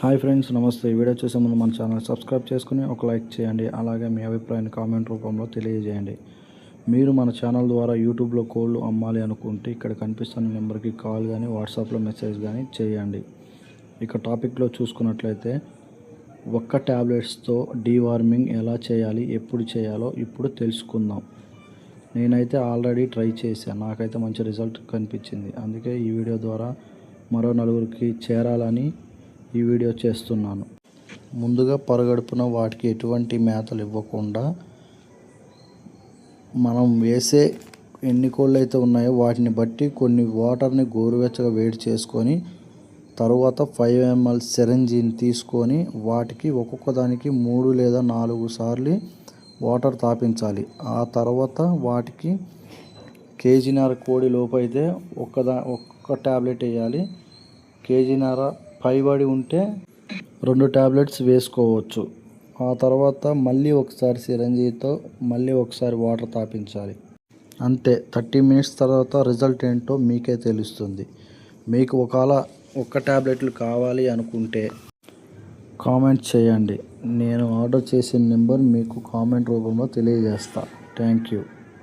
Hi friends నమస్తే. ఈ video చూసే ముందు మన ఛానల్ సబ్స్క్రైబ్ చేసుకుని ఒక లైక్ చేయండి. అలాగే మీ అభిప్రాయాన్ని కామెంట్ రూపంలో తెలియజేయండి. మీరు మన ఛానల్ ద్వారా యూట్యూబ్లో కోళ్ళు అమ్మాలి అనుకుంటే ఇక్కడ కనిపిస్తున్న నెంబర్కి కాల్ కానీ వాట్సాప్లో మెసేజ్ కానీ చేయండి. ఇక టాపిక్లో చూసుకున్నట్లయితే ఒక్క ట్యాబ్లెట్స్తో డీవార్మింగ్ ఎలా చేయాలి ఎప్పుడు చేయాలో ఇప్పుడు తెలుసుకుందాం. నేనైతే ఆల్రెడీ ట్రై చేశాను నాకైతే మంచి రిజల్ట్ కనిపించింది. అందుకే ఈ వీడియో ద్వారా మరో నలుగురికి చేరాలని ఈ వీడియో చేస్తున్నాను. ముందుగా పరగడుపున వాటికి ఎటువంటి మేతలు ఇవ్వకుండా మనం వేసే ఎన్ని కోళ్ళు అయితే ఉన్నాయో వాటిని బట్టి కొన్ని వాటర్ని గోరువెచ్చగా వేడి చేసుకొని తరువాత ఫైవ్ ఎంఎల్ సెరంజీని తీసుకొని వాటికి ఒక్కొక్క దానికి మూడు లేదా నాలుగు సార్లు వాటర్ తాపించాలి. ఆ తర్వాత వాటికి కేజీన్నర కోడి లోపు అయితే ఒక్కదా ఒక్క ట్యాబ్లెట్ వేయాలి. కేజీన్నర పైబడి ఉంటే రెండు ట్యాబ్లెట్స్ వేసుకోవచ్చు. ఆ తర్వాత మళ్ళీ ఒకసారి సిరంజీతో మళ్ళీ ఒకసారి వాటర్ తాపించాలి. అంతే. థర్టీ మినిట్స్ తర్వాత రిజల్ట్ ఏంటో మీకే తెలుస్తుంది. మీకు ఒకవేళ ఒక్క ట్యాబ్లెట్లు కావాలి అనుకుంటే కామెంట్ చేయండి. నేను ఆర్డర్ చేసిన నెంబర్ మీకు కామెంట్ రూపంలో తెలియజేస్తా. Thank you.